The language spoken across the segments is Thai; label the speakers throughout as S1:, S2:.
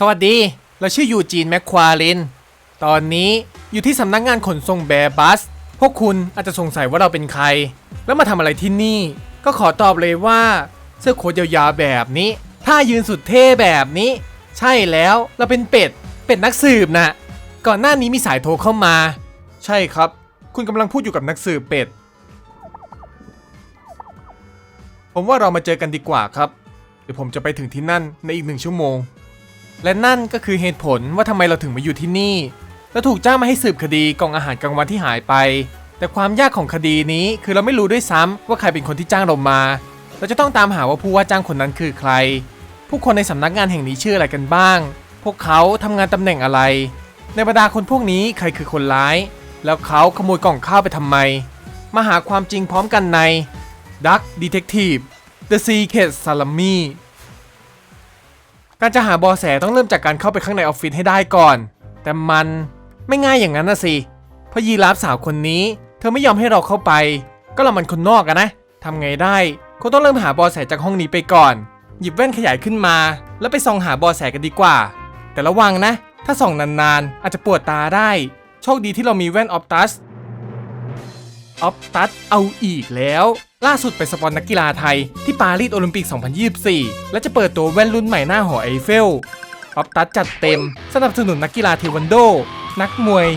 S1: สวัสดี เราชื่อยูจีนแมคควาลิน ตอนนี้อยู่ที่สำนักงานขนส่งแบร์บัส พวกคุณอาจจะสงสัยว่าเราเป็นใคร แล้วมาทำอะไรที่นี่ ก็ขอตอบเลยว่า เสื้อโค้ทยาวๆแบบนี้ ท่ายืนสุดเท่แบบนี้ ใช่แล้วเราเป็นเป็ด เป็ดนักสืบนะก่อนหน้านี้มีสายโทรเข้ามา ใช่ครับ คุณกำลังพูดอยู่กับนักสืบเป็ด ผมว่าเรามาเจอกันดีกว่าครับ เดี๋ยวผมจะไปถึงที่นั่นในอีกหนึ่งชั่วโมง และนั่นก็คือเหตุผลว่าทำไมเราถึงมาอยู่ที่นี่ และถูกจ้างมาให้สืบคดีกล่องอาหารกลางวันที่หายไป แต่ความยากของคดีนี้คือเราไม่รู้ด้วยซ้ำว่าใครเป็นคนที่จ้างเรามา เราจะต้องตามหาว่าผู้ว่าจ้างคนนั้นคือใคร ผู้คนในสำนักงานแห่งนี้ชื่ออะไรกันบ้าง พวกเขาทำงานตำแหน่งอะไร ในบรรดาคนพวกนี้ใครคือคนร้าย แล้วเขาขโมยกล่องข้าวไปทำไม มาหาความจริงพร้อมกันใน Duck Detective The Secret Salami การจะหาบอแสต้องเริ่มจากการเข้าไปข้างในออฟฟิศให้ได้ก่อน แต่มันไม่ง่ายอย่างนั้นนะสิ เพราะยีราฟสาวคนนี้ เธอไม่ยอมให้เราเข้าไป ก็เรามันคนนอกอะนะทำไงได้คงต้องเริ่มหาบอแสจากห้องนี้ไปก่อน หยิบแว่นขยายขึ้นมา แล้วไปส่องหาบอแสกันดีกว่า แต่ระวังนะ ถ้าส่องนานๆ อาจจะปวดตาได้ โชคดีที่เรามีแว่นออฟตัสออฟตัสเอาอีกแล้ว ล่าสุดไปสปอนนักกีฬาไทยที่ปารีสโอลิมปิก 2024 และจะเปิดตัวแว่นรุ่นใหม่หน้าหอไอเฟลออฟตัสจัดเต็ม สนับสนุนนักกีฬาเทควันโด นักมวย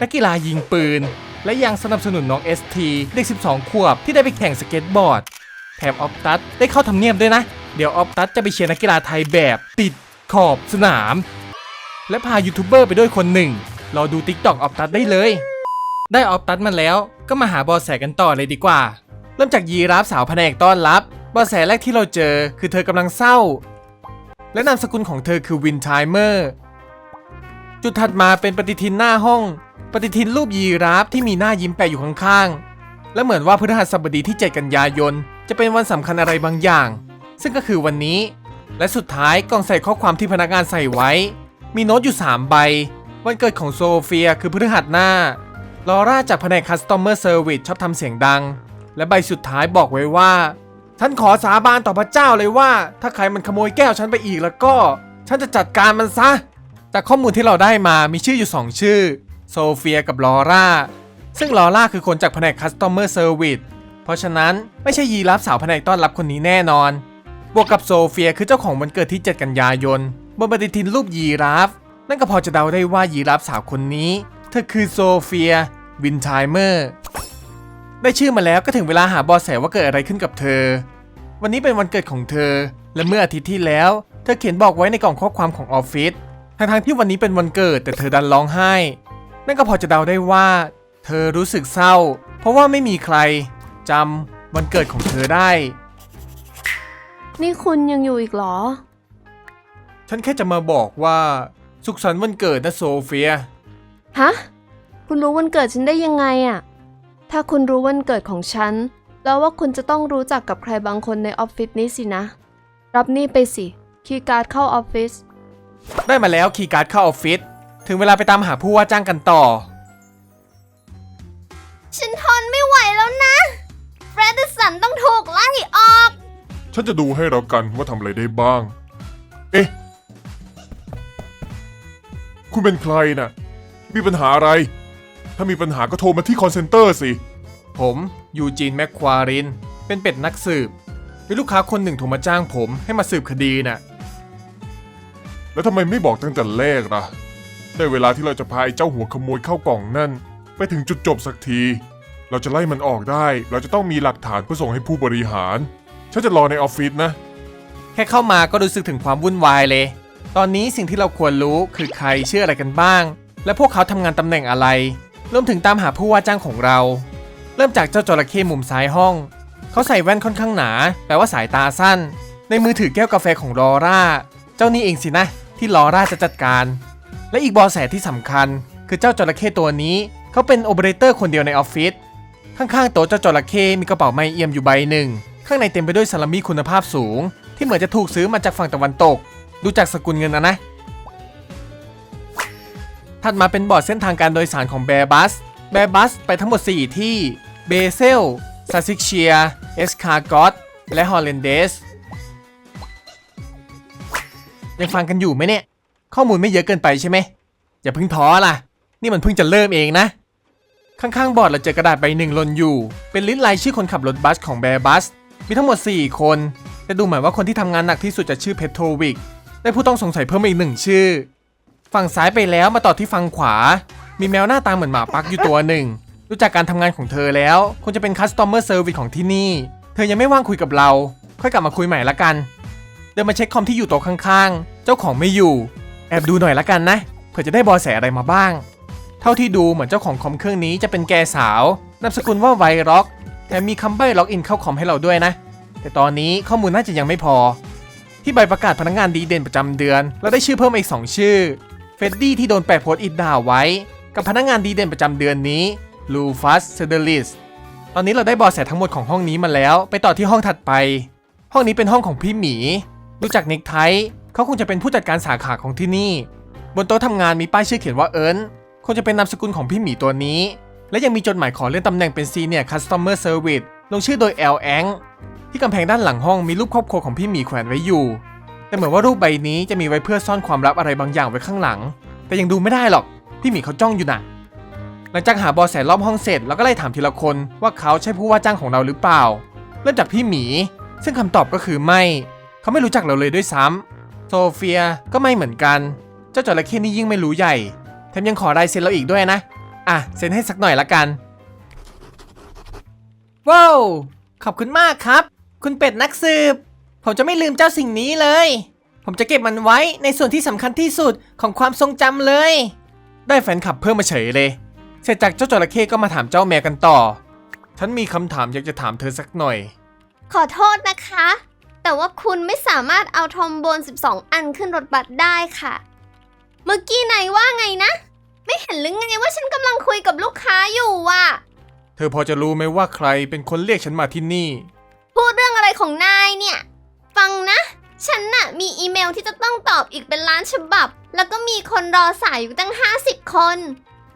S1: นักกีฬายิงปืน และยังสนับสนุนน้อง ST เด็ก 12 ขวบที่ได้ไปแข่งสเก็ตบอร์ด แถมออฟตัสได้เข้าทำเนียบด้วยนะ เดี๋ยวออฟตัสจะไปเชียร์นักกีฬาไทยแบบติดขอบสนาม และพายูทูบเบอร์ไปด้วยคนหนึ่งรอดูติ๊กต็อกออฟตัสได้เลย ได้ออฟตัสมาแล้ว ก็มาหาบอแสกันต่อเลยดีกว่า เริ่มจากยีราฟสาวแผนกต้อนรับบอแสแรกที่เราเจอคือเธอกำลังเศร้า และนามสกุลของเธอคือวินไทเมอร์จุดถัดมาเป็นปฏิทินหน้าห้อง ปฏิทินรูปยีราฟที่มีหน้ายิ้มแปะอยู่ข้างๆและเหมือนว่าพฤหัสบดีที่ 7 กันยายน จะเป็นวันสำคัญอะไรบางอย่าง ซึ่งก็คือวันนี้ และสุดท้ายกล่องใส่ข้อความที่พนักงานใส่ไว้ มีโน้ตอยู่ 3 ใบ วันเกิดของโซเฟียคือพฤหัสหน้า ลอร่าจากแผนก Customer Service ชอบทำเสียงดัง และใบสุดท้ายบอกไว้ว่า ฉันขอสาบานต่อพระเจ้าเลยว่า ถ้าใครมันขโมยแก้วฉันไปอีกแล้วก็ ฉันจะจัดการมันซะจากข้อมูลที่เราได้มามีชื่ออยู่ 2 ชื่อ โซเฟียกับลอร่า ซึ่งลอร่าคือคนจากแผนก Customer Service เพราะฉะนั้นไม่ใช่ยีรับสาวแผนกต้อนรับคนนี้แน่นอน บวกกับโซเฟียคือเจ้าของวันเกิดที่ 7 กันยายนบนปฏิทินรูปยีราฟ นั่นก็พอจะเดาได้ว่ายีราฟสาวคนนี้ ธอคือโซเฟีย วินไทเมอร์ ได้ชื่อมาแล้วก็ถึงเวลาหาเบอแสว่าเกิดอะไรขึ้นกับเธอ วันนี้เป็นวันเกิดของเธอ และเมื่ออาทิตย์ที่แล้ว เธอเขียนบอกไว้ในกล่องข้อความของออฟฟิศ ทั้งๆที่วันนี้เป็นวันเกิดแต่เธอดันร้องไห้ นั่นก็พอจะเดาได้ว่า เธอรู้สึกเศร้า เพราะว่าไม่มีใครจำวันเกิดของเธอได้
S2: นี่คุณยังอยู่อีกเหรอ
S1: ฉันแค่จะมาบอกว่า สุขสันต์วันเกิดนะโซเฟีย
S2: ฮะ คุณรู้วันเกิดฉันได้ยังไงอะถ้าคุณรู้วันเกิดของฉัน แล้วว่าคุณจะต้องรู้จักกับใครบางคนในออฟฟิศนี้สินะ รับนี่ไปสิ คีย์การ์ดเข้าออฟฟิศ
S1: ได้มาแล้วคีย์การ์ดเข้าออฟฟิศ ถึงเวลาไปตามหาผู้ว่าจ้างกันต่อ
S3: ฉันทนไม่ไหวแล้วนะเฟรดดิสันต้องถูกไล่ออก
S4: ฉันจะดูให้แล้วกันว่าทำอะไรได้บ้าง เอ๊ะ คุณเป็นใครน่ะ มีปัญหาอะไร ถ้ามีปัญหาก็โทรมาที่คอนเซนเตอร์สิ
S1: ผมยูจีนแมคควาริน เป็นเป็ดนักสืบ มีลูกค้าคนหนึ่งโทรมาจ้างผมให้มาสืบคดีน่ะ
S4: แล้วทำไมไม่บอกตั้งแต่แรกล่ะ ได้เวลาที่เราจะพาไอ้เจ้าหัวขโมยเข้ากล่องนั่น ไปถึงจุดจบสักที เราจะไล่มันออกได้ เราจะต้องมีหลักฐานเพื่อส่งให้ผู้บริหาร ฉันจะรอในออฟฟิศนะ
S1: แค่เข้ามาก็รู้สึกถึงความวุ่นวายเลย ตอนนี้สิ่งที่เราควรรู้คือใครชื่ออะไรกันบ้าง และพวกเขาทำงานตำแหน่งอะไร รวมถึงตามหาผู้ว่าจ้างของเรา เริ่มจากเจ้าจระเข้มุมซ้ายห้อง เขาใส่แว่นค่อนข้างหนา แปลว่าสายตาสั้น ในมือถือแก้วกาแฟของลอร่า เจ้านี่เองสินะ ที่ลอร่าจะจัดการ และอีกบอแสที่สำคัญ คือเจ้าจระเข้ตัวนี้ เขาเป็นโอเปอเรเตอร์คนเดียวในออฟฟิศข้างๆโต๊ะเจ้าจระเข้มีกระเป๋าไม้เอี่ยมอยู่ใบหนึ่ง ข้างในเต็มไปด้วยซาลามี่คุณภาพสูง ที่เหมือนจะถูกซื้อมาจากฝั่งตะวันตก ดูจากสกุลเงินนะนะ ถัดมาเป็นบอร์ดเส้นทางการโดยสารของแบร์บัส แบร์บัสไปทั้งหมด 4 ที่ เบเซลซาซิกเชีย เอสคาร์กอตและฮอลเลนเดส ยังฟังกันอยู่ไหมเนี่ย ข้อมูลไม่เยอะเกินไปใช่ไหม อย่าเพิ่งท้อล่ะ นี่มันเพิ่งจะเริ่มเองนะ ข้างๆ บอร์ดเราเจอกระดาษใบหนึ่งหล่นอยู่ เป็นลิสต์รายชื่อคนขับรถบัสของแบร์บัส มีทั้งหมด 4 คน แต่ดูเหมือนว่าคนที่ทำงานหนักที่สุดจะชื่อเพโทรวิก ได้ผู้ต้องสงสัยเพิ่มอีกหนึ่งชื่อ ฝั่งซ้ายไปแล้วมาต่อที่ฝั่งขวา มีแมวหน้าตาเหมือนหมาปักอยู่ตัวหนึ่ง รู้จักการทำงานของเธอแล้วคงจะเป็น customer service ของที่นี่ เธอยังไม่ว่างคุยกับเรา ค่อยกลับมาคุยใหม่ละกัน เดินมาเช็คคอมที่อยู่โต๊ะข้างๆ เจ้าของไม่อยู่ แอบดูหน่อยละกันนะ เผื่อจะได้เบอแสอะไรมาบ้าง เท่าที่ดูเหมือนเจ้าของคอมเครื่องนี้จะเป็นแกสาวนามสกุลว่าไวร็อกแถมมีคำใบ้ล็อกอินเข้าคอมให้เราด้วยนะ แต่ตอนนี้ข้อมูลน่าจะยังไม่พอ ที่ใบประกาศพนักงานดีเด่นประจำเดือน เราได้ชื่อเพิ่มอีก 2 ชื่อ ดดี้ที่โดนแปะโพสอิดด่าไว้ กับพนักงานดีเด่นประจำเดือนนี้ลูฟัสเซเดลิสตอนนี้เราได้บอแสทั้งหมดของห้องนี้มาแล้ว ไปต่อที่ห้องถัดไป ห้องนี้เป็นห้องของพี่หมี รู้จักเน็กไทเขาคงจะเป็นผู้จัดการสาขาของที่นี่ บนโต๊ะทำงานมีป้ายชื่อเขียนว่าเอิร์นคงจะเป็นนามสกุลของพี่หมีตัวนี้ และยังมีจดหมายขอเลื่อนตำแหน่งเป็นซีเนียร์คัสตอมเมอร์เซอร์วิสลงชื่อโดยแอลแองที่กำแพงด้านหลังห้องมีรูปครอบครัวของพี่หมีแขวนไว้อยู่ แต่เหมือนว่ารูปใบนี้จะมีไว้เพื่อซ่อนความลับอะไรบางอย่างไว้ข้างหลัง แต่ยังดูไม่ได้หรอก พี่หมีเขาจ้องอยู่นะหลังจากหาบอแสรอบห้องเสร็จเราก็ไล่ถามทีละคนว่าเขาใช่ผู้ว่าจ้างของเราหรือเปล่า เริ่มจากพี่หมี ซึ่งคำตอบก็คือไม่ เขาไม่รู้จักเราเลยด้วยซ้ำโซเฟียก็ไม่เหมือนกัน เจ้าจระเข้นี่ยิ่งไม่รู้ใหญ่ แถมยังขอลายเซ็นเราอีกด้วยนะ อะเซ็นให้สักหน่อยละกัน ว้าว ขอบคุณมากครับ คุณเป็ดนักสืบ ผมจะไม่ลืมเจ้าสิ่งนี้เลย ผมจะเก็บมันไว้ในส่วนที่สำคัญที่สุดของความทรงจำเลย ได้แฟนคลับเพิ่มมาเฉยเลย เสร็จจากเจ้าจระเข้ก็มาถามเจ้าแมวกันต่อ ฉันมีคำถามอยากจะถามเธอสักหน่อย
S3: ขอโทษนะคะ แต่ว่าคุณไม่สามารถเอาทอมโบน 12 อันขึ้นรถบัสได้ค่ะ เมื่อกี้นายว่าไงนะ ไม่เห็นหรือไงว่าฉันกำลังคุยกับลูกค้าอยู่ว่ะ
S1: เธอพอจะรู้ไหมว่าใครเป็นคนเรียกฉันมาที่นี่
S3: พูดเรื่องอะไรของนายเนี่ย ฟังนะ ฉันน่ะมีอีเมลที่จะต้องตอบอีกเป็นล้านฉบับ แล้วก็มีคนรอสายอยู่ตั้ง 50 คน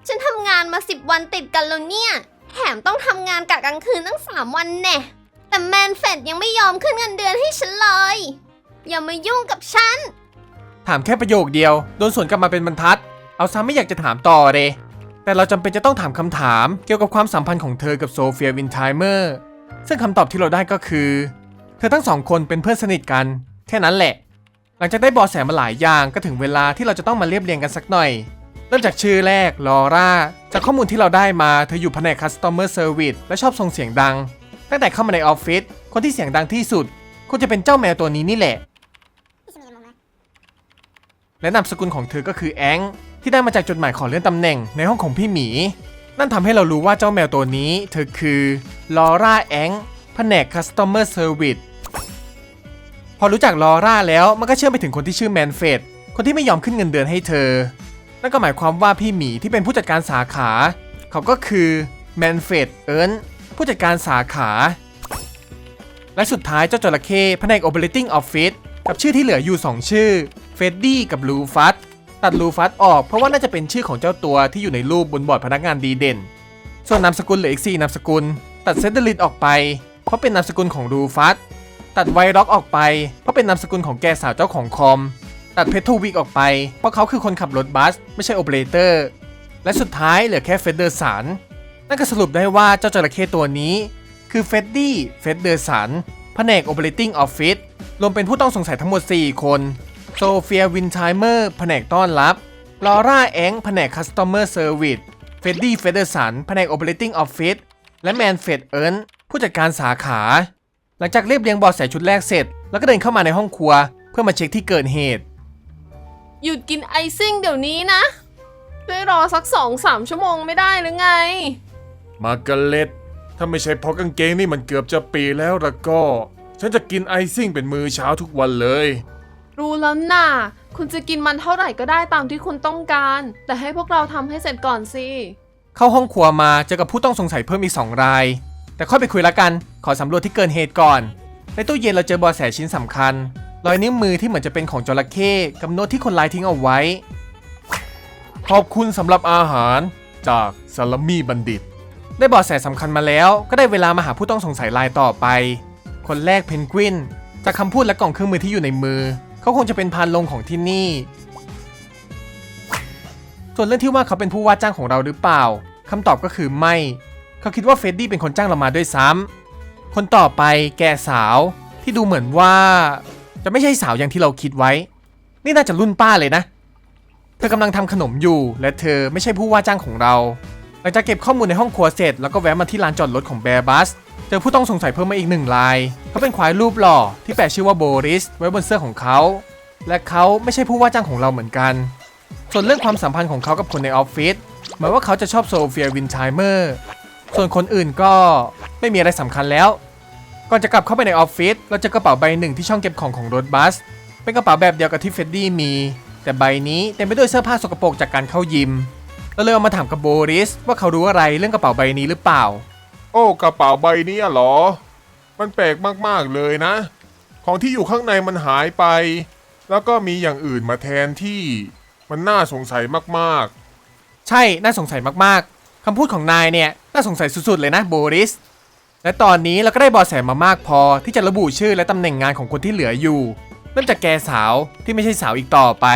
S3: ฉันทำงานมา 10 วันติดกันแล้วเนี่ย แถมต้องทำงานกะกลางคืนตั้ง 3 วันแน่ แต่แมนเฟดยังไม่ยอมขึ้นเงินเดือนให้ฉันเลย อย่ามายุ่งกับฉัน
S1: ถามแค่ประโยคเดียว โดนสวนกลับมาเป็นบรรทัด เอาซ้ำไม่อยากจะถามต่อเลย แต่เราจำเป็นจะต้องถามคำถาม เกี่ยวกับความสัมพันธ์ของเธอกับโซเฟียวินไทเมอร์ ซึ่งคำตอบที่เราได้ก็คือ เธอทั้งสองคนเป็นเพื่อนสนิทกัน แค่นั้นแหละ หลังจากได้เบอแสมาหลายอย่างก็ถึงเวลาที่เราจะต้องมาเรียบเรียงกันสักหน่อย เริ่มจากชื่อแรกลอร่าจากข้อมูลที่เราได้มาเธออยู่แผนก customer service และชอบส่งเสียงดัง ตั้งแต่เข้ามาในออฟฟิศคนที่เสียงดังที่สุดคงจะเป็นเจ้าแมวตัวนี้นี่แหละ และนามสกุลของเธอก็คือแองที่ได้มาจากจดหมายขอเลื่อนตำแหน่งในห้องของพี่หมี นั่นทำให้เรารู้ว่าเจ้าแมวตัวนี้ เธอคือลอร่าแองแผนก customer service พอรู้จักลอร่าแล้วมันก็เชื่อมไปถึงคนที่ชื่อแมนเฟดคนที่ไม่ยอมขึ้นเงินเดือนให้เธอ นั่นก็หมายความว่าพี่หมีที่เป็นผู้จัดการสาขา เขาก็คือแมนเฟดเอิร์นผู้จัดการสาขา และสุดท้ายเจ้าจระเข้แผนก operating office กับชื่อที่เหลืออยู่ 2 ชื่อเฟดดี้กับลูฟัสตัดลูฟัสออกเพราะว่าน่าจะเป็นชื่อของเจ้าตัวที่อยู่ในรูปบนบอร์ดพนักงานดีเด่น ส่วนนามสกุลเหลืออีก4นามสกุล ตัดเซนเดลิตออกไป เพราะเป็นนามสกุลของลูฟัส ตัดไวร็อกออกไป เพราะเป็นนามสกุลของแกสาวเจ้าของคอม ตัดเพชรทูวิกออกไป เพราะเขาคือคนขับรถบัส ไม่ใช่โอเปอเรเตอร์ และสุดท้ายเหลือแค่เฟดเดอร์สันนั่นก็สรุปได้ว่าเจ้าจระเข้ตัวนี้ คือเฟดดี้ เฟดเดอร์สันแผนก Operating Office รวมเป็นผู้ต้องสงสัยทั้งหมด 4 คน โซเฟียวินไทเมอร์แผนกต้อนรับ ลอร่าแองแผนก Customer Service เฟดดี้ เฟเดอร์สันแผนก Operating Office และแมนเฟดเอิร์นผู้จัดการสาขา หลังจากเรียบเรียงเบอแสชุดแรกเสร็จ แล้วก็เดินเข้ามาในห้องครัว เพื่อมาเช็คที่เกิดเหตุ
S2: หยุดกินไอซิ่งเดี๋ยวนี้นะช่วยรอสักสองสามชั่วโมงไม่ได้หรือไง
S4: มาร์กาเล็ตถ้าไม่ใช่เพราะกางเกงนี่มันเกือบจะปีแล้วละก็ ฉันจะกินไอซิ่งเป็นมือเช้าทุกวันเลย
S2: รู้แล้วน่ะ คุณจะกินมันเท่าไหร่ก็ได้ตามที่คุณต้องการ แต่ให้พวกเราทำให้เสร็จก่อนสิ
S1: เข้าห้องครัวมาเจอกับผู้ต้องสงสัยเพิ่มอีก2ราย แต่ค่อยไปคุยละกัน ขอสำรวจที่เกิดเหตุก่อน ในตู้เย็นเราเจอบอแสชิ้นสำคัญ รอยนิ้วมือที่เหมือนจะเป็นของจระเข้กับโน้ตที่คนร้ายทิ้งเอาไว้
S4: ขอบคุณสำหรับอาหารจากซาลามี่บัณฑิต
S1: ได้บอแสสำคัญมาแล้ว ก็ได้เวลามาหาผู้ต้องสงสัยรายต่อไป คนแรกเพนกวิน จากคำพูดและกล่องเครื่องมือที่อยู่ในมือ เขาคงจะเป็นพานลงของที่นี่ ส่วนเรื่องที่ว่าเขาเป็นผู้ว่าจ้างของเราหรือเปล่าคำตอบก็คือไม่ เขาคิดว่าเฟดดี้เป็นคนจ้างเรามาด้วยซ้ำคนต่อไปแกสาวที่ดูเหมือนว่า จะไม่ใช่สาวอย่างที่เราคิดไว้ นี่น่าจะรุ่นป้าเลยนะ เธอกำลังทำขนมอยู่ และเธอไม่ใช่ผู้ว่าจ้างของเรา หลังจากเก็บข้อมูลในห้องครัวเสร็จ แล้วก็แวะมาที่ลานจอดรถของแบร์บัสเจอผู้ต้องสงสัยเพิ่มมาอีกหนึ่งราย เขาเป็นควายรูปหล่อที่แปะชื่อว่าโบริสไว้บนเสื้อของเขา และเขาไม่ใช่ผู้ว่าจ้างของเราเหมือนกัน ส่วนเรื่องความสัมพันธ์ของเขากับคนในออฟฟิศหมายว่าเขาจะชอบโซเฟียวินไชเมอร์ ส่วนคนอื่นก็ไม่มีอะไรสำคัญแล้ว ก่อนจะกลับเข้าไปในออฟฟิศเราเจอกระเป๋าใบหนึ่งที่ช่องเก็บของของรถบัส เป็นกระเป๋าแบบเดียวกับที่เฟรดดี้มี แต่ใบนี้เต็มไปด้วยเสื้อผ้าสกปรกจากการเข้ายิมเราเลยเอามาถามกับโบริสว่าเขารู้อะไรเรื่องกระเป๋าใบนี้หรือเปล่า
S4: โอ้กระเป๋าใบเนี้ยเหรอ มันแปลกมากๆเลยนะ ของที่อยู่ข้างในมันหายไป แล้วก็มีอย่างอื่นมาแทนที่มันน่าสงสัยมาก
S1: ใช่น่าสงสัยมากๆคำพูดของนายเนี่ย น่าสงสัยสุดๆเลยนะโบริส และตอนนี้เราก็ได้เบอแสมามากพอที่จะระบุชื่อและตำแหน่งงานของคนที่เหลืออยู่เริ่มจากแกสาวที่ไม่ใช่สาวอีกต่อไป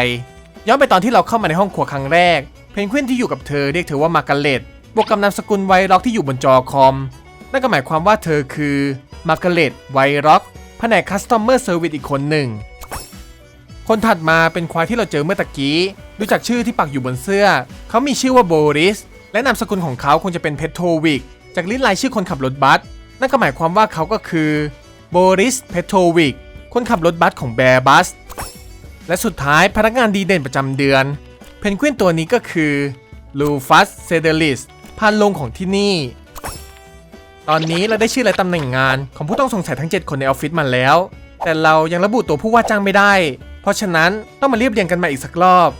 S1: ย้อนไปตอนที่เราเข้ามาในห้องครัวครั้งแรก เพนกวินที่อยู่กับเธอเรียกเธอว่ามาร์กาเร็ตบวกกับนามสกุลไวร็อกที่อยู่บนจอคอม นั่นก็หมายความว่าเธอคือมาร์กาเร็ตไวร็อกแผนกคัสตอมเมอร์เซอร์วิสอีกคนหนึ่งคนถัดมาเป็นควายที่เราเจอเมื่อตะกี้ ดูจากชื่อที่ปักอยู่บนเสื้อ เขามีชื่อว่าโบริส และนามสกุลของเขาคงจะเป็นเพโทวิกจากลิ้นลายชื่อคนขับรถบัสนั่นก็หมายความว่าเขาก็คือโบริสเพโทวิกคนขับรถบัสของแบร์บัสและสุดท้ายพนักงานดีเด่นประจำเดือน เพนกวินตัวนี้ก็คือลูฟัสเซเดลิสพานลงของที่นี่ ตอนนี้เราได้ชื่อและตำแหน่งงานของผู้ต้องสงสัยทั้ง 7 คนในออฟฟิศมาแล้ว แต่เรายังระบุตัวผู้ว่าจ้างไม่ได้ เพราะฉะนั้นต้องมาเรียบเรียงกันใหมาอีกสักรอบ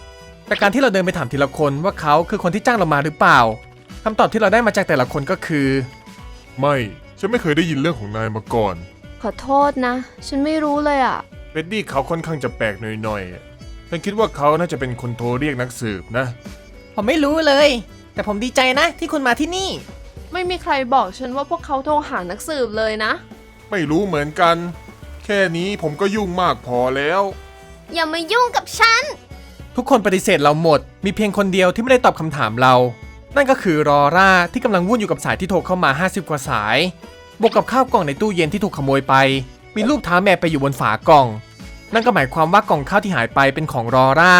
S1: แต่การที่เราเดินไปถามทีละคนว่าเขาคือคนที่จ้างเรามาหรือเปล่าคำตอบที่เราได้มาจากแต่ละคนก็คือ
S4: ๆไม่ ฉันไม่เคยได้ยินเรื่องของนายมาก่อน
S2: ขอโทษนะ ฉันไม่รู้เลยอะ
S4: เฟดดี้เขาค่อนข้างจะแปลกหน่อยๆฉันคิดว่าเขาน่าจะเป็นคนโทรเรียกนักสืบนะ
S1: ผมไม่รู้เลย แต่ผมดีใจนะที่คุณมาที่นี่
S2: ไม่มีใครบอกฉันว่าพวกเขาโทรหานักสืบเลยนะ
S4: ไม่รู้เหมือนกัน แค่นี้ผมก็ยุ่งมากพอแล้ว
S3: อย่ามายุ่งกับฉัน
S1: ทุกคนปฏิเสธเราหมด มีเพียงคนเดียวที่ไม่ได้ตอบคำถามเรา นั่นก็คือรอร่าที่กำลังวุ่นอยู่กับสายที่โทรเข้ามา 50 กว่าสาย บวกกับข้าวกล่องในตู้เย็นที่ถูกขโมยไป มีรูปเท้าแมวไปอยู่บนฝากล่อง นั่นก็หมายความว่ากล่องข้าวที่หายไปเป็นของรอร่า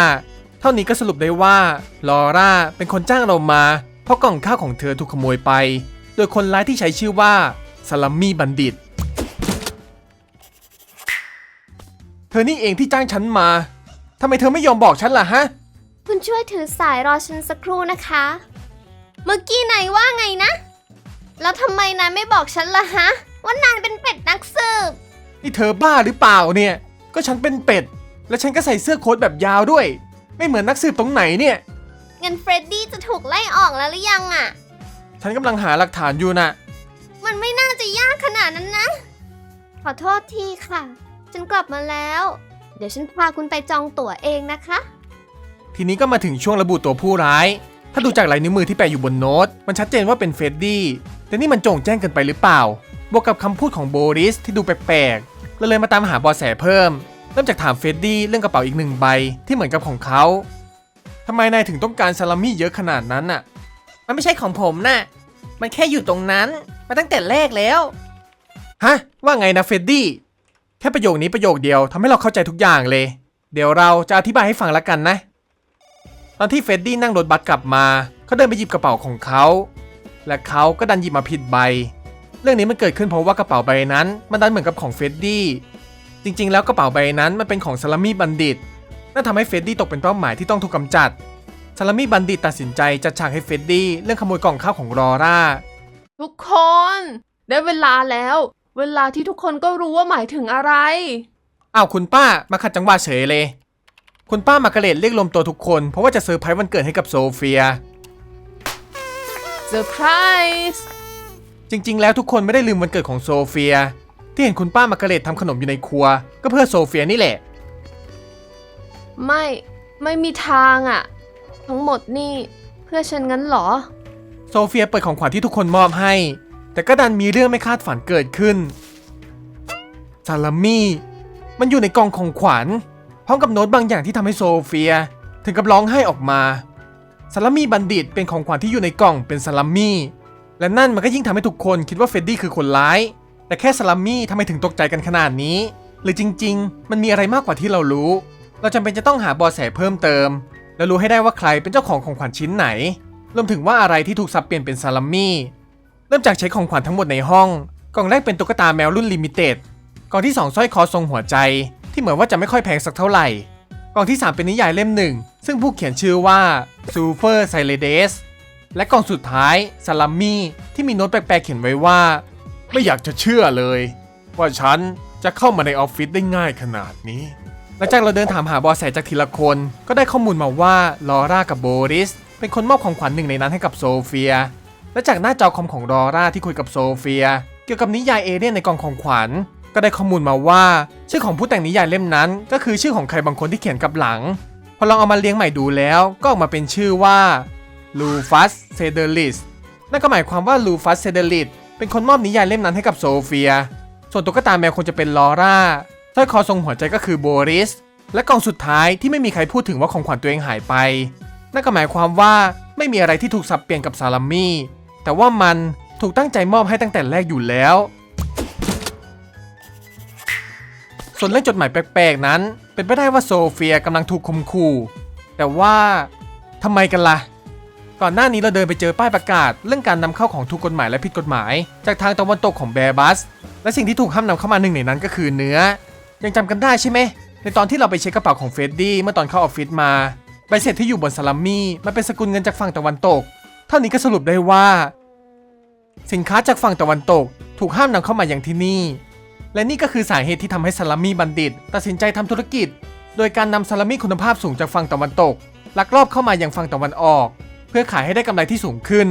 S1: เท่านี้ก็สรุปได้ว่าลอร่าเป็นคนจ้างเรามา เพราะกล่องข้าวของเธอถูกขโมยไป โดยคนร้ายที่ใช้ชื่อว่าสลัมมี่บัณฑิต เธอนี่เองที่จ้างฉันมา ทำไมเธอไม่ยอมบอกฉันล่ะฮะ
S3: คุณช่วยถือสายรอฉันสักครู่นะคะ เมื่อกี้นายว่าไงนะ แล้วทำไมนายไม่บอกฉันล่ะฮะ ว่านายเป็นเป็ดนักสืบ
S1: นี่เธอบ้าหรือเปล่าเนี่ย ก็ฉันเป็นเป็ด และฉันก็ใส่เสื้อโค้ทแบบยาวด้วย ไม่เหมือนนักสืบตรงไหนเนี่ย
S3: เงินเฟรดดี้จะถูกไล่ออกแล้วหรือยังอะ
S1: ฉันกำลังหาหลักฐานอยู่นะ
S3: มันไม่น่าจะยากขนาดนั้นนะ ขอโทษทีค่ะ ฉันกลับมาแล้ว เดี๋ยวฉันพาคุณไปจองตั๋วเองนะคะ
S1: ทีนี้ก็มาถึงช่วงระบุตัวผู้ร้าย ถ้าดูจากลายนิ้วมือที่แปะอยู่บนโน้ต มันชัดเจนว่าเป็นเฟดดี้ แต่นี่มันโจ่งแจ้งเกินไปหรือเปล่า บวกกับคำพูดของโบริสที่ดูแปลกๆเราเลยมาตามหาเบอแสเพิ่ม เริ่มจากถามเฟดดี้เรื่องกระเป๋าอีกหนึ่งใบที่เหมือนกับของเขาทำไมนายถึงต้องการซาลามี่เยอะขนาดนั้นน่ะ มันไม่ใช่ของผมน่ะ มันแค่อยู่ตรงนั้น มาตั้งแต่แรกแล้ว ฮะ ว่าไงนะเฟดดี้ ค่ประโยคนี้ประโยคเดียวทำให้เราเข้าใจทุกอย่างเลย เดี๋ยวเราจะอธิบายให้ฟังละกันนะ ตอนที่เฟดดี้นั่งรถบัสกลับมาเขาเดินไปหยิบกระเป๋าของเขา และเขาก็ดันหยิบมาผิดใบ เรื่องนี้มันเกิดขึ้นเพราะว่ากระเป๋าใบนั้น มันดันเหมือนกับของเฟดดี้จริงๆ แล้วกระเป๋าใบนั้นมันเป็นของซาลามี่บัณฑิตนั่นทำให้เฟดดี้ตกเป็นเป้าหมายที่ต้องถูกกำจัดซาลามี่บัณฑิตตัดสินใจจัดฉากให้เฟดดี้เรื่องขโมยกล่องข้าวของรอร่า
S2: ทุกคน ได้เวลาแล้ว เวลาที่ทุกคนก็รู้ว่าหมายถึงอะไร
S1: อ้าวคุณป้ามาขัดจังหวะเฉยเลย คุณป้ามาร์กาเร็ตเรียกรวมตัวทุกคน เพราะว่าจะเซอร์ไพรส์วันเกิดให้กับโซเฟีย
S2: เซอร์ไพรส์
S1: จริง ๆ แล้วทุกคนไม่ได้ลืมวันเกิดของโซเฟีย ที่เห็นคุณป้ามาร์กาเร็ตทำขนมอยู่ในครัว ก็เพื่อโซเฟียนี่แหละ
S2: ไม่ไม่มีทางอะทั้งหมดนี่เพื่อฉันงั้นเหรอ
S1: โซเฟียเปิดของขวัญที่ทุกคนมอบให้ แต่ก็ดันมีเรื่องไม่คาดฝันเกิดขึ้น ซาลามี่มันอยู่ในกล่องของขวัญพร้อมกับโน้ตบางอย่างที่ทำให้โซเฟีย ถึงกับร้องไห้ออกมาซาลามี่บัณฑิตเป็นของขวัญที่อยู่ในกล่องเป็นซาลามี่ และนั่นมันก็ยิ่งทำให้ทุกคนคิดว่าเฟดดี้คือคนร้าย แต่แค่ซาลามี่ทำไมถึงตกใจกันขนาดนี้ หรือจริง ๆ มันมีอะไรมากกว่าที่เรารู้ เราจำเป็นจะต้องหาเบอแสเพิ่มเติม และรู้ให้ได้ว่าใครเป็นเจ้าของของขวัญชิ้นไหนรวมถึงว่าอะไรที่ถูกสับเปลี่ยนเป็นซาลามี่ เริ่มจากเช็คของขวัญทั้งหมดในห้อง กล่องแรกเป็นตุ๊กตาแมวรุ่นลิมิเต็ด กล่องที่ 2สร้อยคอทรงหัวใจ ที่เหมือนว่าจะไม่ค่อยแพงสักเท่าไหร่ กล่องที่ 3 เป็นนิยายเล่มหนึ่ง ซึ่งผู้เขียนชื่อว่าซูเฟอร์ไซเลเดส และกล่องสุดท้ายซาลามี่ที่มีโน้ตแปลกๆเขียนไว้ว่า ไม่อยากจะเชื่อเลย ว่าฉันจะเข้ามาในออฟฟิศได้ง่ายขนาดนี้ หลังจากเราเดินถามหาบอแสจากทีละคน ก็ได้ข้อมูลมาว่าลอร่ากับโบริส เป็นคนมอบของขวัญหนึ่งในนั้นให้กับโซเฟีย และจากหน้าจอคอมของลอร่าที่คุยกับโซเฟีย เกี่ยวกับนิยายเอเลี่ยนในกองของขวัญ ก็ได้ข้อมูลมาว่า ชื่อของผู้แต่งนิยายเล่มนั้น ก็คือชื่อของใครบางคนที่เขียนกับหลัง พอลองเอามาเลี้ยงใหม่ดูแล้วก็ออกมาเป็นชื่อว่าลูฟัสเซเดลิสนั่นก็หมายความว่าลูฟัสเซเดลิสเป็นคนมอบนิยายเล่มนั้นให้กับโซเฟีย ส่วนตุ๊กตาแมวควรจะเป็นลอร่าสร้อยคอทรงหัวใจก็คือโบริส และกล่องสุดท้ายที่ไม่มีใครพูดถึงว่าของขวัญตัวเองหายไป นั่นก็หมายความว่าไม่มีอะไรที่ถูกสับเปลี่ยนกับซาลามี่ แต่ว่ามันถูกตั้งใจมอบให้ตั้งแต่แรกอยู่แล้ว ส่วนเรื่องจดหมายแปลกๆนั้น เป็นไปได้ว่าโซเฟียกำลังถูกข่มขู่แต่ว่าทำไมกันล่ะ ก่อนหน้านี้เราเดินไปเจอป้ายประกาศ เรื่องการนำเข้าของถูกกฎหมายและผิดกฎหมาย จากทางตะวันตกของแบร์บัส และสิ่งที่ถูกห้ามนำเข้ามาหนึ่งในนั้นก็คือเนื้อ ยังจำกันได้ใช่ไหม ในตอนที่เราไปเช็คกระเป๋าของเฟรดดี้เมื่อตอนเข้าออฟฟิศมาใบเสร็จที่อยู่บนซาลามี่มันเป็นสกุลเงินจากฝั่งตะวันตก ท่านี้ก็สรุปได้ว่า สินค้าจากฝั่งตะวันตก ถูกห้ามนำเข้ามาอย่างที่นี่ และนี่ก็คือสาเหตุที่ทำให้ซาลามี่บัณฑิต ตัดสินใจทำธุรกิจ โดยการนำซาลามี่คุณภาพสูงจากฝั่งตะวันตก ลักลอบเข้ามาอยังฝั่งตะวันออก เพื่อขายให้ได้กำไรที่สูงขึ้น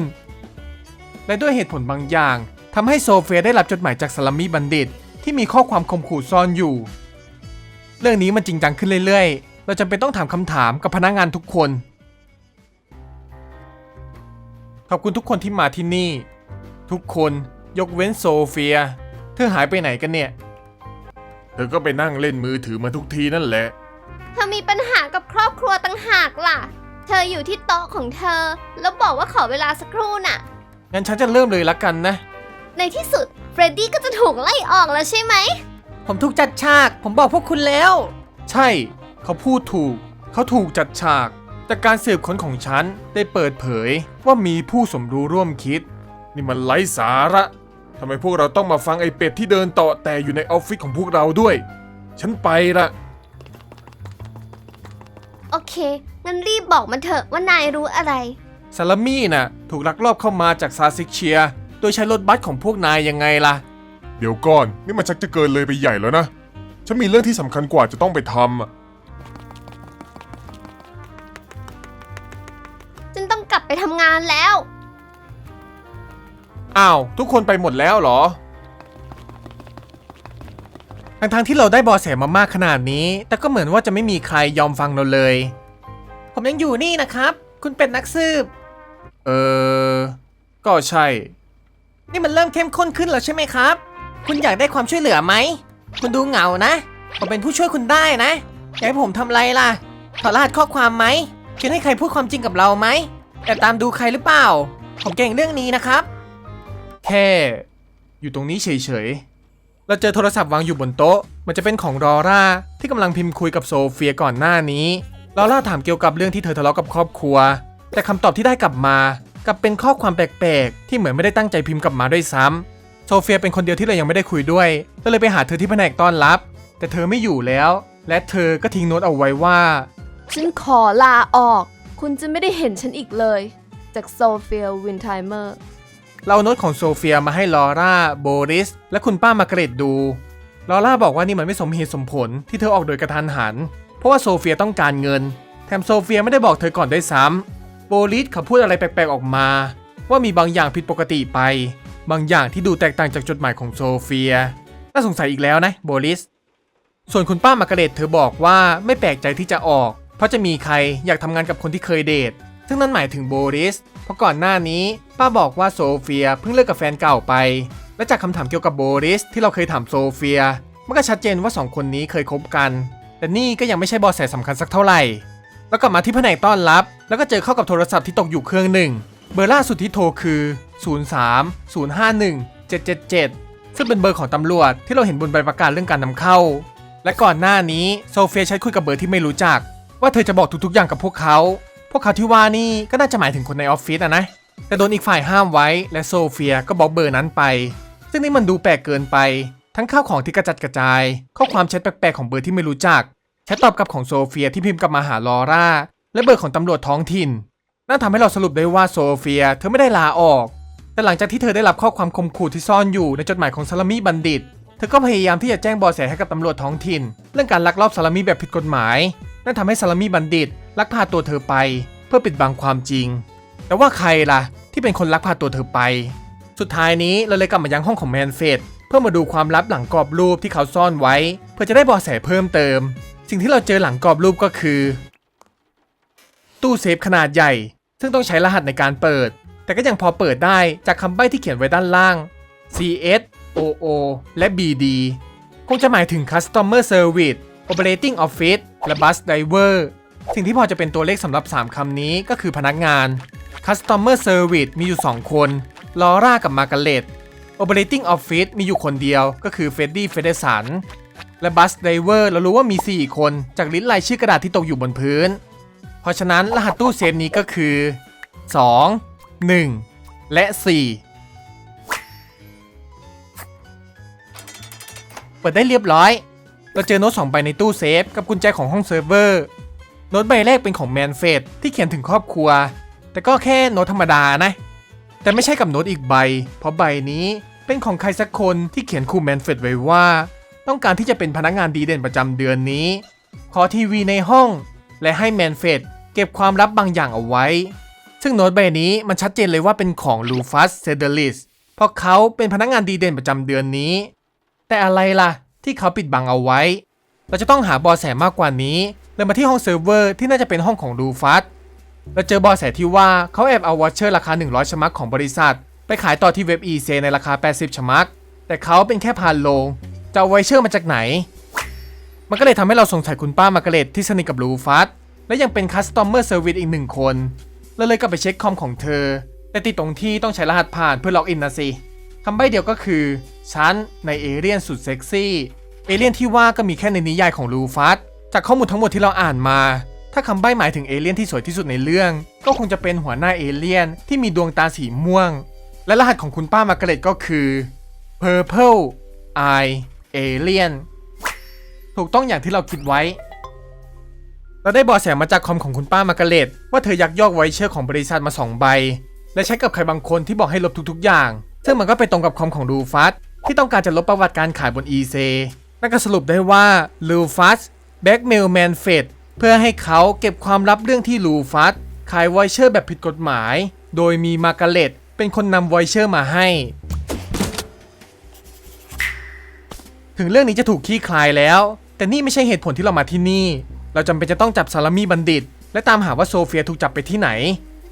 S1: และด้วยเหตุผลบางอย่างทำให้โซเฟียได้รับจดหมายจากซาลามี่บัณฑิต ที่มีข้อความข่มขู่ซ่อนอยู่ เรื่องนี้มันจริงจังขึ้นเรื่อยๆ เราจำเป็นต้องถามคำถามกับพนักงานทุกคน ขอบคุณทุกคนที่มาที่นี่ ทุกคนยกเว้นโซเฟีย เธอหายไปไหนกันเนี่ย
S4: เธอก็ไปนั่งเล่นมือถือมาทุกทีนั่นแหละ
S3: เธอมีปัญหากับครอบครัวตั้งหากล่ะ เธออยู่ที่โต๊ะของเธอ แล้วบอกว่าขอเวลาสักครู่น่ะ
S1: งั้นฉันจะเริ่มเลยละกันนะ
S3: ในที่สุดเฟรดดี้ก็จะถูกไล่ออกแล้วใช่ไหม
S1: ผมถูกจัดฉาก ผมบอกพวกคุณแล้ว ใช่ เขาพูดถูก เขาถูกจัดฉาก จากการสืบค้นของฉันได้เปิดเผยว่ามีผู้สมรู้ร่วมคิด
S4: นี่มันไร้สาระทำไมพวกเราต้องมาฟังไอ้เป็ดที่เดินต่อแต่อยู่ในออฟฟิศของพวกเราด้วย ฉันไปละ
S3: โอเค งั้นรีบบอกมาเถอะว่านายรู้อะไร
S1: ซาลามี่น่ะ ถูกลักลอบเข้ามาจากซาซิกเชีย โดยใช้รถบัสของพวกนายยังไงล่ะ
S4: เดี๋ยวก่อน นี่มันชักจะเกินเลยไปใหญ่แล้วนะ ฉันมีเรื่องที่สำคัญกว่าจะต้องไปทำอะ
S3: ฉันต้องกลับไปทำงานแล้ว
S1: อ้าว ทุกคนไปหมดแล้วเหรอ ทั้งๆที่เราได้เบอแสมามากขนาดนี้ แต่ก็เหมือนว่าจะไม่มีใครยอมฟังเราเลย ผมยังอยู่นี่นะครับ คุณเป็นนักสืบ เออ ก็ใช่ นี่มันเริ่มเข้มข้นขึ้นแล้วใช่ไหมครับ คุณอยากได้ความช่วยเหลือไหม คุณดูเหงานะ ผมเป็นผู้ช่วยคุณได้นะ อยากให้ผมทำอะไรล่ะ ถอดรหัสข้อความไหม เขียให้ใครพูดความจริงกับเราไหมแต่ตามดูใครหรือเปล่า ผมเก่งเรื่องนี้นะครับ แค่ อยู่ตรงนี้เฉยๆ เราเจอโทรศัพท์วางอยู่บนโต๊ะ มันจะเป็นของลอร่าที่กำลังพิมพ์คุยกับโซเฟียก่อนหน้านี้ลอร่าถามเกี่ยวกับเรื่องที่เธอทะเลาะกับครอบครัว แต่คำตอบที่ได้กลับมากลับเป็นข้อความแปลกๆ ที่เหมือนไม่ได้ตั้งใจพิมพ์กลับมาด้วยซ้ำโซเฟียเป็นคนเดียวที่เรายังไม่ได้คุยด้วยก็เลยไปหาเธอที่แผนกต้อนรับ แต่เธอไม่อยู่แล้ว และเธอก็ทิ้งโน้ตเอาไว้ว่า
S2: ฉันขอลาออก คุณจะไม่ได้เห็นฉันอีกเลย จากโซเฟียวินไทเมอร์
S1: เราโน้ตของโซเฟียมาให้ลอร่า โบริส และคุณป้ามาเกร็ตดู ลอร่าบอกว่านี่มันไม่สมเหตุสมผลที่เธอออกโดยกระทันหัน เพราะว่าโซเฟียต้องการเงิน แถมโซเฟียไม่ได้บอกเธอก่อนด้วยซ้ำโบริสเขาพูดอะไรแปลกๆออกมา ว่ามีบางอย่างผิดปกติไป บางอย่างที่ดูแตกต่างจากจดหมายของโซเฟีย น่าสงสัยอีกแล้วนะโบริส ส่วนคุณป้ามาเกร็ตเธอบอกว่าไม่แปลกใจที่จะออก ราะจะมีใครอยากทำงานกับคนที่เคยเดท ซึ่งนั่นหมายถึงโบริส เพราะก่อนหน้านี้ป้าบอกว่าโซเฟียเพิ่งเลิกกับแฟนเก่าไป และจากคำถามเกี่ยวกับโบริสที่เราเคยถามโซเฟีย มันก็ชัดเจนว่าสองคนนี้เคยคบกัน แต่นี่ก็ยังไม่ใช่เบอแสสำคัญสักเท่าไหร่ แล้วกลับมาที่แผนกต้อนรับ แล้วก็เจอเข้ากับโทรศัพท์ที่ตกอยู่เครื่องหนึ่ง เบอร์ล่าสุดที่โทรคือ 03 051 777 ซึ่งเป็นเบอร์ของตำรวจที่เราเห็นบนใบประกาศเรื่องการนำเข้า และก่อนหน้านี้โซเฟียใช้คุยกับเบอร์ที่ไม่รู้จัก ว่าเธอจะบอกทุกๆอย่างกับพวกเขา พวกเขาที่ว่านี่ก็น่าจะหมายถึงคนในออฟฟิศอะนะ แต่โดนอีกฝ่ายห้ามไว้และโซเฟียก็บล็อกเบอร์นั้นไป ซึ่งนี่มันดูแปลกเกินไป ทั้งข้าวของที่กระจัดกระจาย ข้อความแชทแปลกๆของเบอร์ที่ไม่รู้จักแชทตอบกลับของโซเฟียที่พิมพ์กลับมาหาลอร่าและเบอร์ของตำรวจท้องถิ่นนั่นทำให้เราสรุปได้ว่าโซเฟียเธอไม่ได้ลาออก แต่หลังจากที่เธอได้รับข้อความคมขู่ที่ซ่อนอยู่ในจดหมายของซาลามีบัณฑิต เธอก็พยายามที่จะแจ้งเบอแสให้กับตำรวจท้องถิ่น เรื่องการลักลอบซาลามีแบบผิดกฎหมาย นั่นทำให้ซาลามีบัณฑิตลักพาตัวเธอไป เพื่อปิดบังความจริง แต่ว่าใครล่ะ ที่เป็นคนลักพาตัวเธอไป สุดท้ายนี้เราเลยกลับมายังห้องของแมนเฟดเพื่อมาดูความลับหลังกรอบรูปที่เขาซ่อนไว้ เพื่อจะได้เบอแสเพิ่มเติม สิ่งที่เราเจอหลังกรอบรูปก็คือ ตู้เซฟขนาดใหญ่ ซึ่งต้องใช้รหัสในการเปิด แต่ก็ยังพอเปิดได้จากคำใบ้ที่เขียนไว้ด้านล่าง CS OO และ BD คงจะหมายถึง Customer Service Operating Office และ Bus Driver สิ่งที่พอจะเป็นตัวเลขสำหรับ 3 คำนี้ก็คือพนักงาน Customer Service มีอยู่ 2 คนลอร่ากับมาร์กาเร็ต Operating Office มีอยู่คนเดียวก็คือเฟดดี้เฟเดสันและ Bus Driver เรารู้ว่ามี 4 คนจากลิ้นลายชื่อกระดาษที่ตกอยู่บนพื้น เพราะฉะนั้นรหัสตู้เซฟนี้ก็คือ 2 1 และ 4 เปิดได้เรียบร้อย เราเจอโน้ตสองใบในตู้เซฟกับกุญแจของห้องเซิร์ฟเวอร์ โน้ตใบแรกเป็นของแมนเฟดที่เขียนถึงครอบครัว แต่ก็แค่โน้ตธรรมดานะ แต่ไม่ใช่กับโน้ตอีกใบ เพราะใบนี้เป็นของใครสักคนที่เขียนคู่แมนเฟดไว้ว่า ต้องการที่จะเป็นพนักงานดีเด่นประจำเดือนนี้ ขอทีวีในห้อง และให้แมนเฟดเก็บความลับบางอย่างเอาไว้ ซึ่งโน้ตใบนี้มันชัดเจนเลยว่าเป็นของลูฟัสเซเดลิสเพราะเขาเป็นพนักงานดีเด่นประจำเดือนนี้ แต่อะไรล่ะ ที่เขาปิดบังเอาไว้ เราจะต้องหาบอแสมากกว่านี้เลยมาที่ห้องเซิร์ฟเวอร์ที่น่าจะเป็นห้องของลูฟัสเราเจอบอแสที่ว่าเขาแอบเอาวอชเชอร์ราคา 100 ชมักของบริษัท ไปขายต่อที่เว็บ e ีเซในราคา 80 ชมัก แต่เขาเป็นแค่พานโลงจะเอาไวเชอร์มาจากไหน มันก็เลยทำให้เราสงสัยคุณป้ามาร์กเร็ตที่สนิทกับลูฟัสและยังเป็นคัสตอมเมอร์เซอร์วิสอีกหนึ่งคนเราเลยกลับไปเช็คคอมของเธอ แต่ติดตรงที่ต้องใช้รหัสผ่านเพื่อล็อกอินนะสิ คำใบ้เดียวก็คือฉันในเอเลี่ยนสุดเซ็กซี่ เอเลี่ยนที่ว่าก็มีแค่ในนิยายของลูฟัสจากข้อมูลทั้งหมดที่เราอ่านมา ถ้าคำใบ้หมายถึงเอเลี่ยนที่สวยที่สุดในเรื่อง ก็คงจะเป็นหัวหน้าเอเลี่ยนที่มีดวงตาสีม่วง และรหัสของคุณป้ามาร์กาเร็ตก็คือ Purple Eye Alien ถูกต้องอย่างที่เราคิดไว้ เราได้บอแสมาจากคอมของคุณป้ามาร์กาเร็ตว่าเธอยักยอกไวเชอร์ของบริษัทมา 2 ใบ และใช้กับใครบางคนที่บอกให้ลบทุกๆอย่าง ซึ่งมันก็ไปตรงกับคอมของลูฟัสที่ต้องการจะลบประวัติการขายบน e ีนั่นก็สรุปได้ว่าลูฟัสแบ็กเมลแมนเฟดเพื่อให้เขาเก็บความลับเรื่องที่ลูฟัสขายไวเชอร์แบบผิดกฎหมาย โดยมีมากาเร็ตเป็นคนนำไวเชอร์มาให้ ถึงเรื่องนี้จะถูกขี้คลายแล้ว แต่นี่ไม่ใช่เหตุผลที่เรามาที่นี่ เราจำเป็นจะต้องจับซาลามีบัณฑิต และตามหาว่าโซเฟียถูกจับไปที่ไหน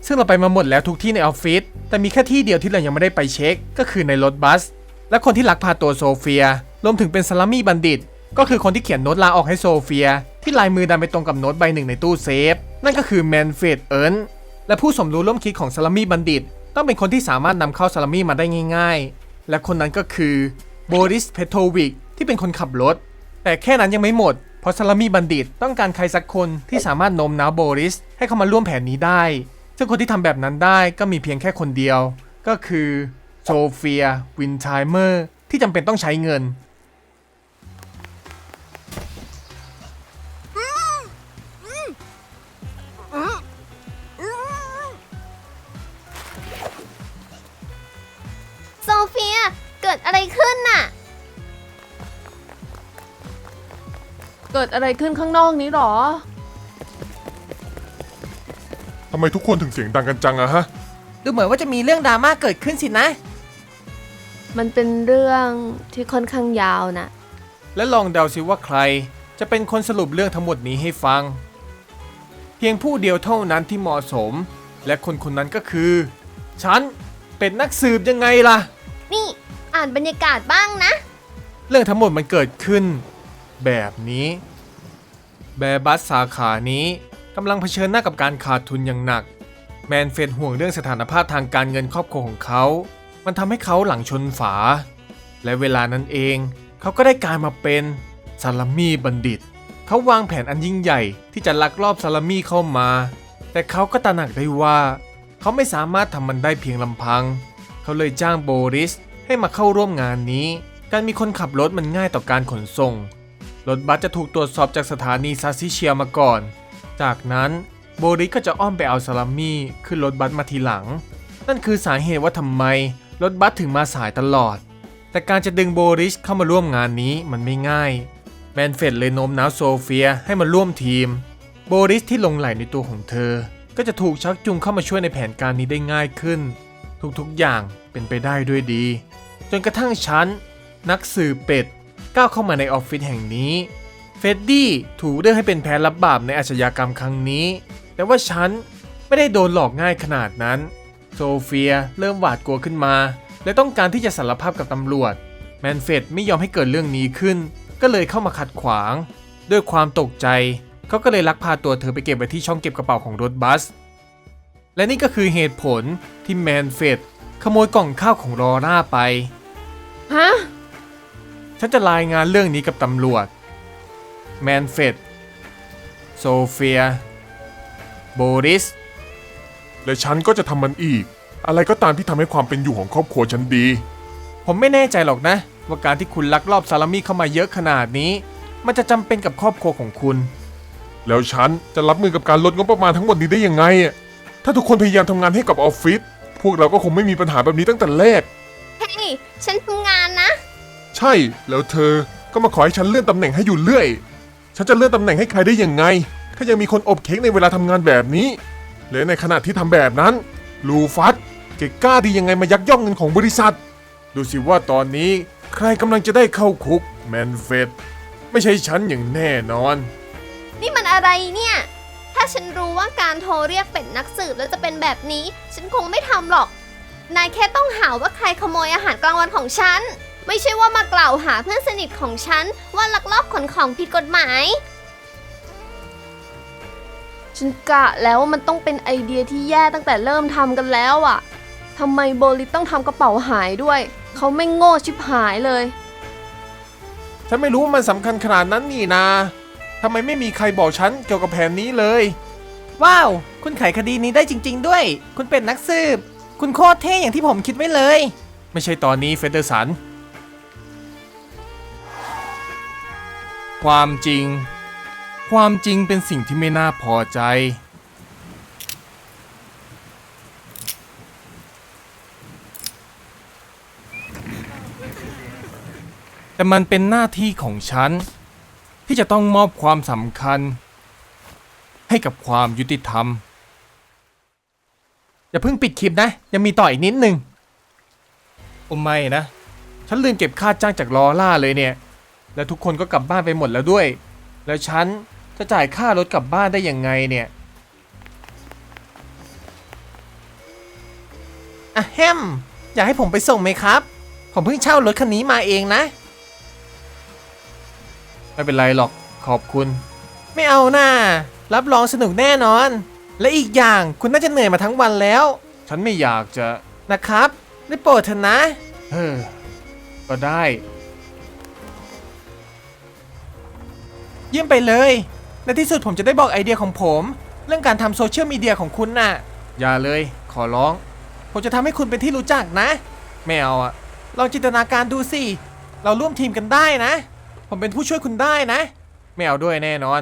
S1: ซึ่งเราไปมาหมดแล้วทุกที่ในออฟฟิศแต่มีแค่ที่เดียวที่เรายังไม่ได้ไปเช็ค ก็คือในรถบัส และคนที่ลักพาตัวโซเฟีย รวมถึงเป็นซาลามีบัณฑิต ก็คือคนที่เขียนโน้ตลาออกให้โซเฟีย ที่ลายมือดันไปตรงกับโน้ตใบหนึ่งในตู้เซฟ นั่นก็คือแมนเฟดเอิร์นและผู้สมรู้ร่วมคิดของซาลามีบัณฑิต ต้องเป็นคนที่สามารถนำเข้าซาลามีมาได้ง่าย ๆ และคนนั้นก็คือโบริสเพโทวิกที่เป็นคนขับรถ แต่แค่นั้นยังไม่หมดเพราะซาลามีบัณฑิตต้องการใครสักคนที่สามารถโน้มน้าวโบริสให้เข้ามาร่วมแผนนี้ได้ ซึ่งคนที่ทำแบบนั้นได้ก็มีเพียงแค่คนเดียว ก็คือโซเฟียวินไทเมอร์ที่จำเป็นต้องใช้เงิน
S3: โซเฟีย เกิดอะไรขึ้นน่ะ
S2: เกิดอะไรขึ้นข้างนอกนี้หรอ
S4: ทำไมทุกคนถึงเสียงดังกันจังอะฮะ
S1: ดูเหมือนว่าจะมีเรื่องดราม่าเกิดขึ้นสินะ
S2: มันเป็นเรื่องที่ค่อนข้างยาวนะ
S1: และลองเดาซิว่าใคร จะเป็นคนสรุปเรื่องทั้งหมดนี้ให้ฟัง เพียงผู้เดียวเท่านั้นที่เหมาะสม และคนคนนั้นก็คือ ฉันเป็นนักสืบยังไงล่ะ
S3: นี่อ่านบรรยากาศบ้างนะ
S1: เรื่องทั้งหมดมันเกิดขึ้น แบบนี้ แบร์บัสสาขานี้กำลังเผชิญหน้ากับการขาดทุนอย่างหนัก แมนเฟดห่วงเรื่องสถานภาพทางการเงินครอบครัวของเขา มันทำให้เขาหลังชนฝา และเวลานั้นเอง เขาก็ได้กลายมาเป็นซาลามี่บัณฑิต เขาวางแผนอันยิ่งใหญ่ที่จะลักลอบซาลามี่เข้ามา แต่เขาก็ตระหนักได้ว่า เขาไม่สามารถทำมันได้เพียงลำพัง เขาเลยจ้างโบริสให้มาเข้าร่วมงานนี้ การมีคนขับรถมันง่ายต่อการขนส่ง รถบัสจะถูกตรวจสอบจากสถานีซาซิเชียมาก่อน จากนั้นโบริสก็จะอ้อมไปเอาซาลามี่ขึ้นรถบัสมาทีหลัง นั่นคือสาเหตุว่าทำไมรถบัสถึงมาสายตลอด แต่การจะดึงโบริสเข้ามาร่วมงานนี้มันไม่ง่ายแมนเฟดเลยโน้มน้าวโซเฟียให้มาร่วมทีม โบริสที่ลงไหลในตัวของเธอ ก็จะถูกชักจูงเข้ามาช่วยในแผนการนี้ได้ง่ายขึ้น ทุกๆอย่างเป็นไปได้ด้วยดี จนกระทั่งฉันนักสืบเป็ดก้าวเข้ามาในออฟฟิศแห่งนี้ เฟดดี้ถูกเลือกให้เป็นแพ้รับบาปในอาชญากรรมครั้งนี้ แต่ว่าฉันไม่ได้โดนหลอกง่ายขนาดนั้น โซเฟียเริ่มหวาดกลัวขึ้นมา และต้องการที่จะสารภาพกับตำรวจ แมนเฟดไม่ยอมให้เกิดเรื่องนี้ขึ้น ก็เลยเข้ามาขัดขวาง ด้วยความตกใจ เขาก็เลยลักพาตัวเธอไปเก็บไว้ที่ช่องเก็บกระเป๋าของรถบัส และนี่ก็คือเหตุผลที่แมนเฟดขโมยกล่องข้าวของลอร่าไป
S2: ฮะ
S1: ฉันจะรายงานเรื่องนี้กับตำรวจ แมนเฟดโซเฟียโบริส
S4: และฉันก็จะทำมันอีก อะไรก็ตามที่ทำให้ความเป็นอยู่ของครอบครัวฉันดี
S1: ผมไม่แน่ใจหรอกนะ ว่าการที่คุณลักลอบซาลามี่เข้ามาเยอะขนาดนี้ มันจะจำเป็นกับครอบครัวของคุณ
S4: แล้วฉันจะรับมือกับการลดงบประมาณทั้งหมดนี้ได้ยังไงอะถ้าทุกคนพยายามทำงานให้กับออฟฟิศพวกเราก็คงไม่มีปัญหาแบบนี้ตั้งแต่แรก
S3: เฮ้ย ฉันทำงานนะ
S4: ใช่แล้วเธอก็มาขอให้ฉันเลื่อนตำแหน่งให้อยู่เรื่อย ฉันจะเลื่อนตำแหน่งให้ใครได้ยังไง ถ้ายังมีคนอบเค้กในเวลาทำงานแบบนี้ และในขณะที่ทำแบบนั้น ลูฟัสเกกล้าดียังไงมายักย่องเงินของบริษัท ดูสิว่าตอนนี้ใครกำลังจะได้เข้าคุกแมนเฟดไม่ใช่ฉันอย่างแน่นอน
S3: นี่มันอะไรเนี่ย ถ้าฉันรู้ว่าการโทรเรียกเป็ดนักสืบแล้วจะเป็นแบบนี้ ฉันคงไม่ทำหรอก นายแค่ต้องหาว่าใครขโมยอาหารกลางวันของฉัน ไม่ใช่ว่ามากล่าวหาเพื่อนสนิทของฉันว่าลักลอบขนของผิดกฎหมาย
S2: ฉันกะแล้วว่ามันต้องเป็นไอเดียที่แย่ตั้งแต่เริ่มทำกันแล้วอะทำไมโบลิสต้องทำกระเป๋าหายด้วย เขาไม่โง่ชิบหายเลย
S1: ฉันไม่รู้ว่ามันสำคัญขนาดนั้นนี่นาทำไมไม่มีใครบอกฉันเกี่ยวกับแผนนี้เลย ว้าว คุณไขคดีนี้ได้จริง ๆ ด้วย คุณเป็นนักสืบ คุณโคตรเท่อย่างที่ผมคิดไว้เลย ไม่ใช่ตอนนี้เฟเดอร์สัน ความจริง ความจริงเป็นสิ่งที่ไม่น่าพอใจ แต่มันเป็นหน้าที่ของฉัน ที่จะต้องมอบความสำคัญ ให้กับความยุติธรรม อย่าเพิ่งปิดคลิปนะ ยังมีต่ออีกนิดนึง โอ้ไม่นะ ฉันลืมเก็บค่าจ้างจากลอล่าเลยเนี่ย แล้วทุกคนก็กลับบ้านไปหมดแล้วด้วย แล้วฉันจะจ่ายค่ารถกลับบ้านได้ยังไงเนี่ยอะแฮมอยากให้ผมไปส่งไหมครับ ผมเพิ่งเช่ารถคันนี้มาเองนะ ไม่เป็นไรหรอกขอบคุณ ไม่เอาน่ารับรองสนุกแน่นอน และอีกอย่างคุณน่าจะเหนื่อยมาทั้งวันแล้วฉันไม่อยากจะนะครับได้โปรดเถอะนะเออก็ได้ เยี่ยมไปเลย ในที่สุดผมจะได้บอกไอเดียของผม เรื่องการทำโซเชียลมีเดียของคุณน่ะ อย่าเลย ขอร้อง ผมจะทำให้คุณเป็นที่รู้จักนะ ไม่เอาอะลองจินตนาการดูสิ เราร่วมทีมกันได้นะ ผมเป็นผู้ช่วยคุณได้นะ ไม่เอาด้วยแน่นอน